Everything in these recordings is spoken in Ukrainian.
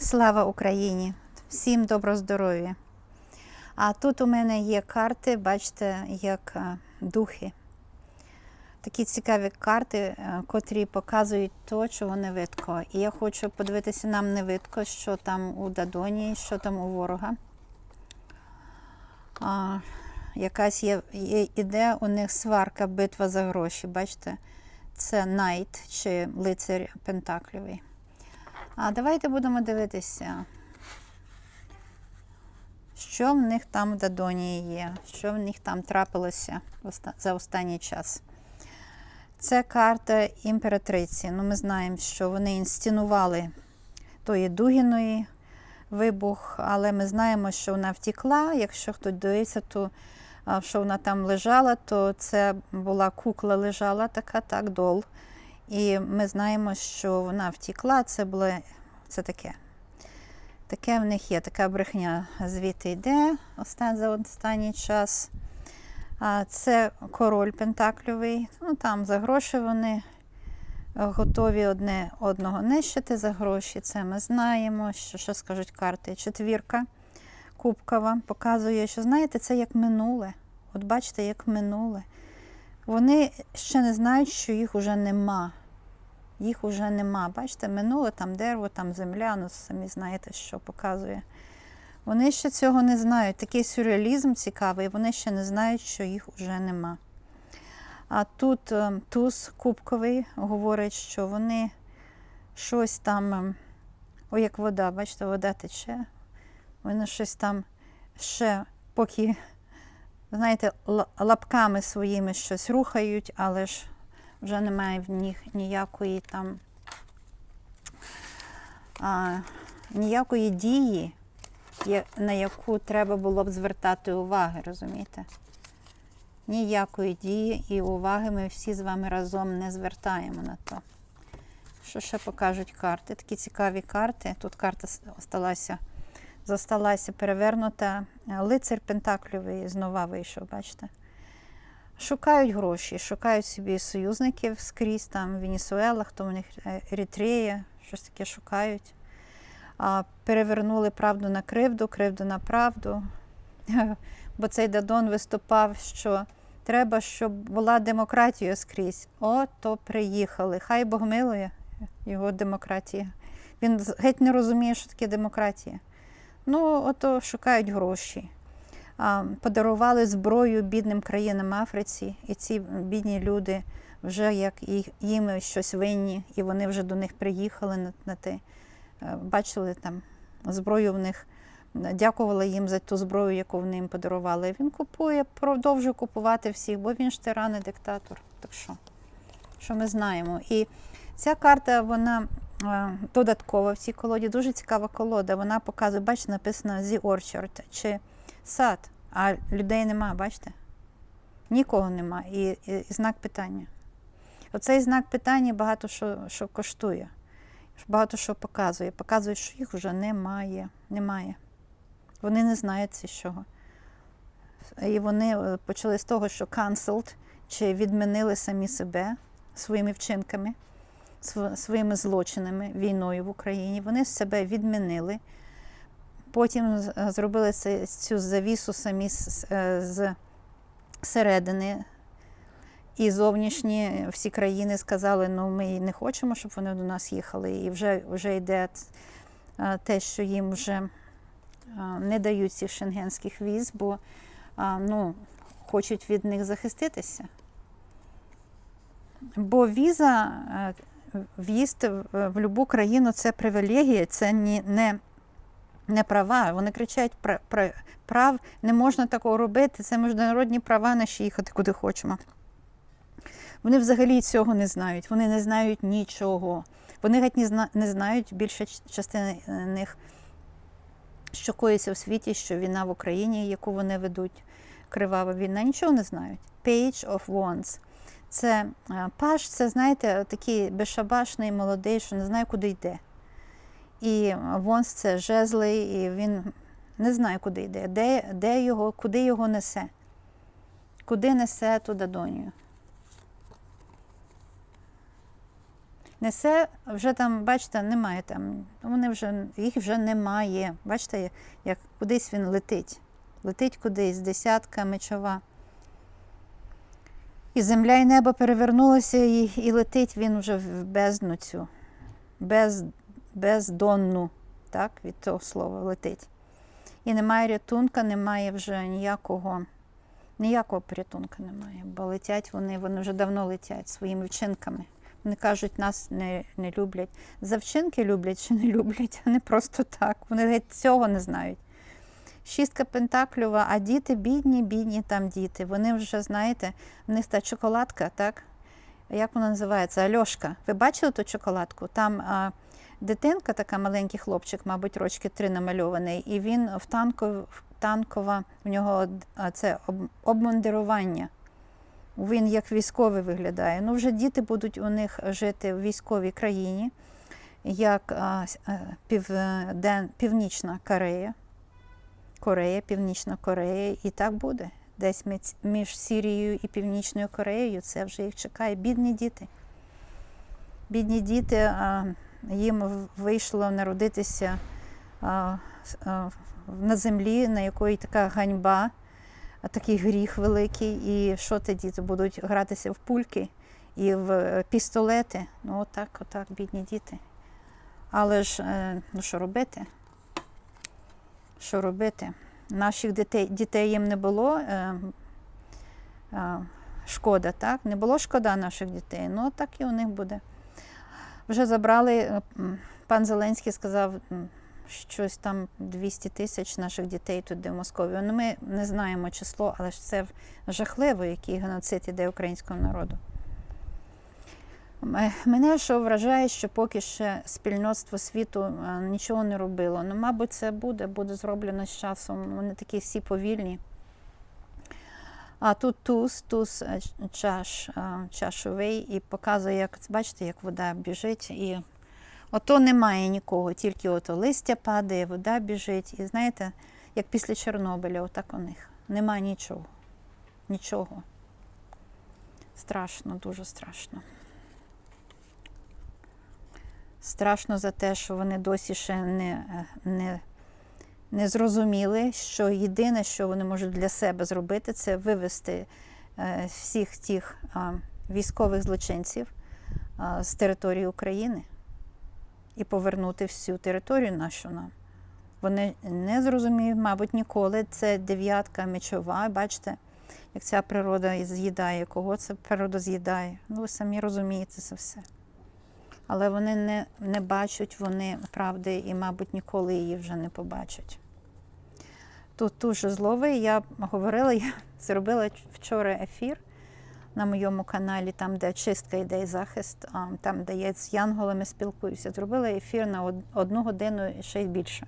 Слава Україні! Всім добро здоров'я! А тут у мене є карти, бачите, як е, духи. Такі цікаві карти, е, котрі показують то, чого не видко. І я хочу подивитися нам не видко, що там у Дадоні, що там у ворога. А, якась є, іде у них сварка, битва за гроші. Бачите? Це Найт чи лицар Пентаклівий. А давайте будемо дивитися, що в них там в Дадоні є, що в них там трапилося за останній час. Це карта імператриці. Ну, ми знаємо, що вони інсценували тої Дугіної вибух, але ми знаємо, що вона втекла. Якщо хтось дивиться, то що вона там лежала, то це була кукла лежала така, так, дол. І ми знаємо, що вона втекла, це було це таке. Таке в них є, така брехня звідти йде остан- за останній час. Це король Пентакльовий. Ну, там за гроші вони готові одне одного нищити за гроші. Це ми знаємо. Що, що скажуть карти? Четвірка кубкова показує, що знаєте, це як минуле. От бачите, як минуле. Вони ще не знають, що їх уже нема. Їх уже нема. Бачите, минуле там дерево, там земля, ну самі знаєте, що показує. Вони ще цього не знають. Такий сюрреалізм цікавий, вони ще не знають, що їх вже нема. А тут е, туз кубковий говорить, що вони щось там, е, о, як вода, бачите, вода тече. Вони щось там ще поки, знаєте, лапками своїми щось рухають, але ж вже немає в них ніякої там а, ніякої дії, на яку треба було б звертати уваги, розумієте? Ніякої дії і уваги ми всі з вами разом не звертаємо на то. Що ще покажуть карти? Такі цікаві карти. Тут карта с- зосталася перевернута. Лицар Пентакльовий знова вийшов, бачите? Шукають гроші, шукають собі союзників скрізь, там Венесуела, хто в них е, Еритрея, щось таке шукають. А, перевернули правду на кривду, кривду на правду. Бо цей Дадон виступав, що треба, щоб була демократія скрізь. О, то приїхали. Хай Бог милує його демократія. Він геть не розуміє, що таке демократія. Ну, ото шукають гроші. Подарували зброю бідним країнам Африці, і ці бідні люди вже як їм щось винні, і вони вже до них приїхали на, на те. Е, Бачили там зброю в них, дякували їм за ту зброю, яку вони їм подарували. Він купує, продовжує купувати всіх, бо він ж тиран і диктатор. Так що, що ми знаємо. І ця карта, вона е, додаткова в цій колоді, дуже цікава колода. Вона показує, бачите, написано The Orchard чи сад, а людей нема, бачите? Нікого нема. І, і, і знак питання. Оцей знак питання багато що, що коштує, багато що показує. Показує, що їх вже немає. немає. Вони не знають з чого. І вони е, почали з того, що cancelled, чи відмінили самі себе своїми вчинками, своїми злочинами, війною в Україні. Вони себе відмінили. Потім зробили цю завісу самі е, середини. І зовнішні всі країни сказали, ну ми не хочемо, щоб вони до нас їхали. І вже, вже йде е, те, що їм вже е, не дають цих шенгенських віз, бо ну, хочуть від них захиститися. Бо віза, в'їзд в, будь-яку країну це привілегія, це ні- не, не права. Вони кричать про прав, не можна такого робити. Це міжнародні права наші їхати куди хочемо. Вони взагалі цього не знають. Вони не знають нічого. Вони геть не, знають більша частина е, них, що коїться в світі, що війна в Україні, яку вони ведуть, кривава війна, нічого не знають. Page of Wands. Це е, паш, це, знаєте, такий безшабашний, молодий, що не знає, куди йде. І Вонс це жезли, і він не знає, куди йде, де, де його, куди його несе. Куди несе ту Дадонію. Несе вже там, бачите, немає там. Вони вже їх вже немає. Бачите, як кудись він летить. Летить кудись, десятка мечова. І земля і небо перевернулося, і, і летить він вже в бездну цю, без, бездонну, так, від того слова летить. І немає рятунка, немає вже ніякого, ніякого порятунка немає, бо летять вони, вони вже давно летять своїми вчинками. Вони кажуть, нас не, не люблять. За вчинки люблять чи не люблять, а не просто так. Вони геть цього не знають. Шістка пентаклюва, а діти бідні, бідні там діти. Вони вже, знаєте, в них та чоколадка, так? Як вона називається? Альошка. Ви бачили ту чоколадку? Там а, дитинка, така маленький хлопчик, мабуть, рочки три намальований, і він в танков, танкова, в нього а, це об, обмундирування. Він як військовий виглядає. Ну, вже діти будуть у них жити в військовій країні, як а, а, півден, Північна Корея. Корея, Північна Корея, і так буде. Десь між Сірією і Північною Кореєю це вже їх чекає. Бідні діти. Бідні діти, їм вийшло народитися на землі, на якої така ганьба, такий гріх великий. І що ті діти будуть гратися в пульки і в е, пістолети. Ну, отак, отак, бідні діти. Але ж е, ну що робити? Що робити. Наших дітей, дітей їм не було е, е, шкода, так? Не було шкода наших дітей. Ну, так і у них буде. Вже забрали, е, пан Зеленський сказав, щось там 200 тисяч наших дітей туди в Москові. Ну, ми не знаємо число, але ж це жахливо, який геноцид іде українського народу. М- Мене що вражає, що поки ще спільноцтво світу е, нічого не робило. Ну, мабуть, це буде, буде зроблено з часом. Вони такі всі повільні. А тут туз, туз е, чаш, е, чашовий і показує, як бачите, як вода біжить. І ото немає нікого, тільки ото листя падає, вода біжить. І знаєте, як після Чорнобиля, отак у них. Нема нічого. Нічого. Страшно, дуже страшно. Страшно за те, що вони досі ще не, е, не, не зрозуміли, що єдине, що вони можуть для себе зробити, це вивести е, всіх тих військових злочинців з території України і повернути всю територію нашу нам. Вони не зрозуміють, мабуть, ніколи. Це дев'ятка мечова. Бачите, як ця природа з'їдає, кого це природа з'їдає. Ну, ви самі розумієте це все але вони не, не бачать вони правди і, мабуть, ніколи її вже не побачать. Тут дуже зловий. Я говорила, я зробила вчора ефір на моєму каналі, там, де чистка йде і захист, там, де я з янголами спілкуюся. Зробила ефір на одну годину і ще й більше.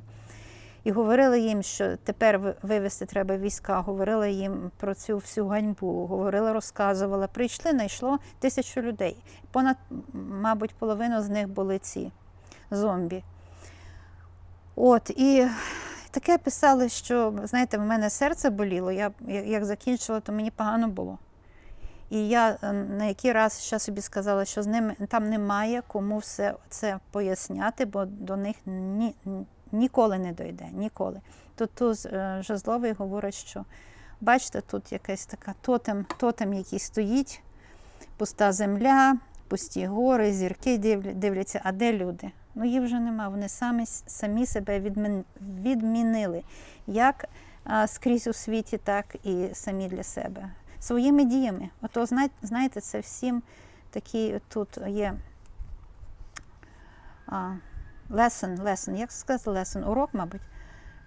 І говорила їм, що тепер ви- вивести треба війська, говорила їм про цю всю ганьбу, говорила, розказувала. Прийшли, знайшло тисячу людей. Понад, мабуть, половина з них були ці зомбі. От, і таке писали, що, знаєте, в мене серце боліло. Я як як закінчила, то мені погано було. І я е, на який раз ще собі сказала, що з ними там немає кому все це поясняти, бо до них ні, ніколи не дойде. Ніколи. Тут туз е, Жезловий говорить, що бачите, тут якась така тотем, тотем, який стоїть, пуста земля, пусті гори, зірки дивляться, а де люди? Ну їх вже нема. Вони самі, самі себе відмінили. Як скрізь у світі, так і самі для себе. Своїми діями. Ото знаєте, це всім такі тут є. Lesson, lesson, як сказати lesson? Урок, мабуть,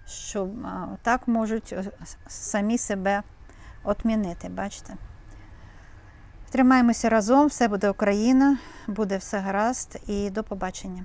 що так можуть е, самі себе отмінити, бачите? Тримаємося разом, все буде Україна, буде все гаразд і до побачення.